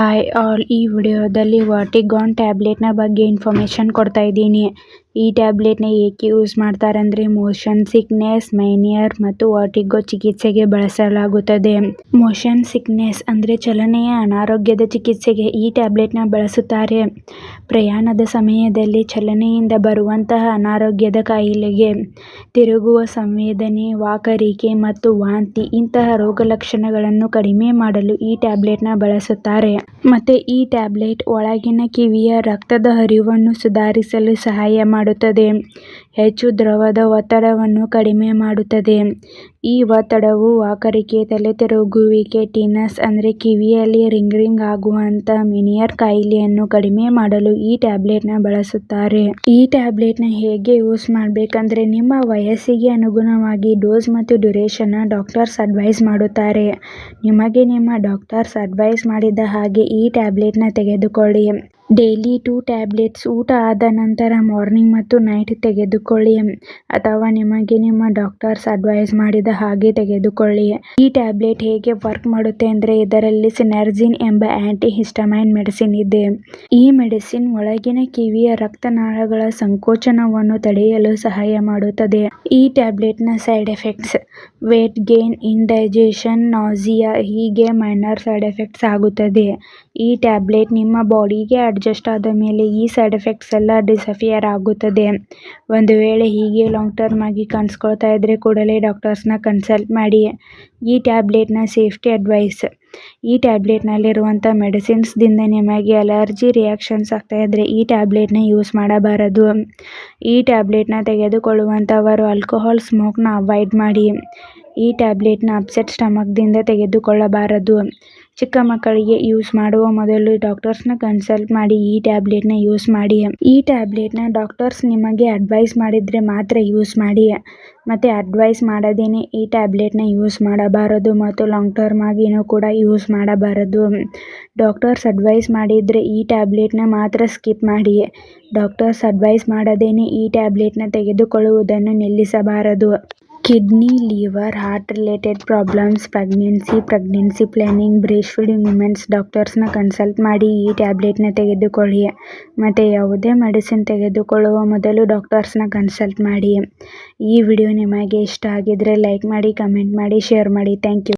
Hi all ಈ ವಿಡಿಯೋದಲ್ಲಿ ವಾಟಿಗಾನ್ ಟ್ಯಾಬ್ಲೆಟ್ನ ಬಗ್ಗೆ ಇನ್ಫಾರ್ಮೇಷನ್ ಕೊಡ್ತಾ ಇದ್ದೀನಿ. ಈ ಟ್ಯಾಬ್ಲೆಟ್ನ ಏಕೆ ಯೂಸ್ ಮಾಡ್ತಾರೆ ಅಂದರೆ ಮೋಷನ್ ಸಿಕ್ನೆಸ್, ಮೈನಿಯರ್ ಮತ್ತು ವಾಟಿಗೋ ಚಿಕಿತ್ಸೆಗೆ ಬಳಸಲಾಗುತ್ತದೆ. ಮೋಷನ್ ಸಿಕ್ನೆಸ್ ಅಂದರೆ ಚಲನೆಯ ಅನಾರೋಗ್ಯದ ಚಿಕಿತ್ಸೆಗೆ ಈ ಟ್ಯಾಬ್ಲೆಟ್ನ ಬಳಸುತ್ತಾರೆ. ಪ್ರಯಾಣದ ಸಮಯದಲ್ಲಿ ಚಲನೆಯಿಂದ ಬರುವಂತಹ ಅನಾರೋಗ್ಯದ ಕಾಯಿಲೆಗೆ ತಿರುಗುವ ಸಂವೇದನೆ ವಾಕರಿಕೆ ಮತ್ತು ವಾಂತಿ ಇಂತಹ ರೋಗಲಕ್ಷಣಗಳನ್ನು ಕಡಿಮೆ ಮಾಡಲು ಈ ಟ್ಯಾಬ್ಲೆಟ್ನ ಬಳಸುತ್ತಾರೆ. ಮತ್ತೆ ಈ ಟ್ಯಾಬ್ಲೆಟ್ ಒಳಗಿನ ಕಿವಿಯ ರಕ್ತದ ಹರಿವನ್ನು ಸುಧಾರಿಸಲು ಸಹಾಯ ಮಾಡುತ್ತದೆ ಹೆಚ್ಚು ದ್ರವದ ಒತ್ತಡವನ್ನು ಕಡಿಮೆ ಮಾಡುತ್ತದೆ. ಈ ಒತ್ತಡವು ವಾಕರಿಕೆ, ತಲೆತಿರುಗುವಿಕೆ, ಟಿನಸ್ ಅಂದರೆ ಕಿವಿಯಲ್ಲಿ ರಿಂಗ್ ರಿಂಗ್ ಆಗುವಂತ ಮಿನಿಯರ್ ಕಾಯಿಲೆಯನ್ನು ಕಡಿಮೆ ಮಾಡಲು ಈ ಟ್ಯಾಬ್ಲೆಟ್ನ ಬಳಸುತ್ತಾರೆ. ಈ ಟ್ಯಾಬ್ಲೆಟ್ನ ಹೇಗೆ ಯೂಸ್ ಮಾಡಬೇಕಂದ್ರೆ ನಿಮ್ಮ ವಯಸ್ಸಿಗೆ ಅನುಗುಣವಾಗಿ ಡೋಸ್ ಮತ್ತು ಡ್ಯುರೇಷನ್ನ ಡಾಕ್ಟರ್ಸ್ ಅಡ್ವೈಸ್ ಮಾಡುತ್ತಾರೆ. ನಿಮಗೆ ನಿಮ್ಮ ಡಾಕ್ಟರ್ಸ್ ಅಡ್ವೈಸ್ ಮಾಡಿದ ಹಾಗೆ ಈ ಟ್ಯಾಬ್ಲೆಟ್ನ ತೆಗೆದುಕೊಳ್ಳಿ. ಡೈಲಿ ಟೂ ಟ್ಯಾಬ್ಲೆಟ್ಸ್ ಊಟ ಆದ ನಂತರ ಮಾರ್ನಿಂಗ್ ಮತ್ತು ನೈಟ್ ತೆಗೆದುಕೊಳ್ಳಿ. ಅಥವಾ ನಿಮಗೆ ನಿಮ್ಮ ಡಾಕ್ಟರ್ಸ್ ಅಡ್ವೈಸ್ ಮಾಡಿದ ಹಾಗೆ ತೆಗೆದುಕೊಳ್ಳಿ. ಈ ಟ್ಯಾಬ್ಲೆಟ್ ಹೇಗೆ ವರ್ಕ್ ಮಾಡುತ್ತೆ ಅಂದರೆ ಇದರಲ್ಲಿ ಸಿನರ್ಜಿನ್ ಎಂಬ ಆಂಟಿ ಹಿಸ್ಟಮೈನ್ ಮೆಡಿಸಿನ್ ಇದೆ. ಈ ಮೆಡಿಸಿನ್ ಒಳಗಿನ ಕಿವಿಯ ರಕ್ತನಾಳಗಳ ಸಂಕೋಚನವನ್ನು ತಡೆಯಲು ಸಹಾಯ ಮಾಡುತ್ತದೆ. ಈ ಟ್ಯಾಬ್ಲೆಟ್ನ side effects, weight gain, indigestion, nausea ಹೀಗೆ ಮೈನರ್ ಸೈಡ್ ಎಫೆಕ್ಟ್ಸ್ ಆಗುತ್ತದೆ. ಈ ಟ್ಯಾಬ್ಲೆಟ್ ನಿಮ್ಮ ಬಾಡಿಗೆ ಅಡ್ಜಸ್ಟ್ ಆದ ಮೇಲೆ ಈ ಸೈಡ್ ಎಫೆಕ್ಟ್ಸ್ ಎಲ್ಲ ಡಿಸಫಿಯರ್ ಆಗುತ್ತದೆ. ಒಂದು ವೇಳೆ ಹೀಗೆ ಲಾಂಗ್ ಟರ್ಮ್ ಆಗಿ ಕಾಣಿಸ್ಕೊಳ್ತಾ ಇದ್ರೆ ಕೂಡಲೇ ಡಾಕ್ಟರ್ಸ್ನ ಕನ್ಸಲ್ಟ್ ಮಾಡಿ. ಈ ಟ್ಯಾಬ್ಲೆಟ್ನ ಸೇಫ್ಟಿ ಅಡ್ವೈಸ್ ಈ ಟ್ಯಾಬ್ಲೆಟ್ನಲ್ಲಿರುವಂಥ ಮೆಡಿಸಿನ್ಸ್ದಿಂದ ನಿಮಗೆ ಅಲರ್ಜಿ ರಿಯಾಕ್ಷನ್ಸ್ ಆಗ್ತಾ ಇದ್ದರೆ ಈ ಟ್ಯಾಬ್ಲೆಟ್ನ ಯೂಸ್ ಮಾಡಬಾರದು. ಈ ಟ್ಯಾಬ್ಲೆಟ್ನ ತೆಗೆದುಕೊಳ್ಳುವಂಥವರು ಆಲ್ಕೋಹಾಲ್ ಸ್ಮೋಕ್ನ ಅವಾಯ್ಡ್ ಮಾಡಿ. ಈ ಟ್ಯಾಬ್ಲೆಟ್ನ ಅಪ್ಸೆಟ್ ಸ್ಟಮಕ್ದಿಂದ ತೆಗೆದುಕೊಳ್ಳಬಾರದು. ಚಿಕ್ಕ ಮಕ್ಕಳಿಗೆ ಯೂಸ್ ಮಾಡುವ ಮೊದಲು ಡಾಕ್ಟರ್ಸ್ನ ಕನ್ಸಲ್ಟ್ ಮಾಡಿ ಈ ಟ್ಯಾಬ್ಲೆಟ್ನ ಯೂಸ್ ಮಾಡಿ. ಈ ಟ್ಯಾಬ್ಲೆಟ್ನ ಡಾಕ್ಟರ್ಸ್ ನಿಮಗೆ ಅಡ್ವೈಸ್ ಮಾಡಿದರೆ ಮಾತ್ರ ಯೂಸ್ ಮಾಡಿ. ಮತ್ತು ಅಡ್ವೈಸ್ ಮಾಡದೇನೆ ಈ ಟ್ಯಾಬ್ಲೆಟ್ನ ಯೂಸ್ ಮಾಡಬಾರದು. ಮತ್ತು ಲಾಂಗ್ ಟರ್ಮ್ ಆಗಿನೂ ಕೂಡ ಯೂಸ್ ಮಾಡಬಾರದು. ಡಾಕ್ಟರ್ಸ್ ಅಡ್ವೈಸ್ ಮಾಡಿದರೆ ಈ ಟ್ಯಾಬ್ಲೆಟ್ನ ಮಾತ್ರ ಸ್ಕಿಪ್ ಮಾಡಿ. ಡಾಕ್ಟರ್ಸ್ ಅಡ್ವೈಸ್ ಮಾಡದೇನೆ ಈ ಟ್ಯಾಬ್ಲೆಟ್ನ ತೆಗೆದುಕೊಳ್ಳುವುದನ್ನು ನಿಲ್ಲಿಸಬಾರದು. Kidney liver heart related problems pregnancy pregnancy planning breast feeding women's ಡಾಕ್ಟರ್ಸ್ನ consult ಮಾಡಿ ಈ ಟ್ಯಾಬ್ಲೆಟ್ನ ತೆಗೆದುಕೊಳ್ಳಿ. ಮತ್ತು ಯಾವುದೇ ಮೆಡಿಸಿನ್ ತೆಗೆದುಕೊಳ್ಳುವ ಮೊದಲು ಡಾಕ್ಟರ್ಸ್ನ ಕನ್ಸಲ್ಟ್ ಮಾಡಿ. ಈ ವಿಡಿಯೋ ನಿಮಗೆ ಇಷ್ಟ ಆಗಿದ್ದರೆ ಲೈಕ್ ಮಾಡಿ ಕಮೆಂಟ್ ಮಾಡಿ ಶೇರ್ ಮಾಡಿ. Thank you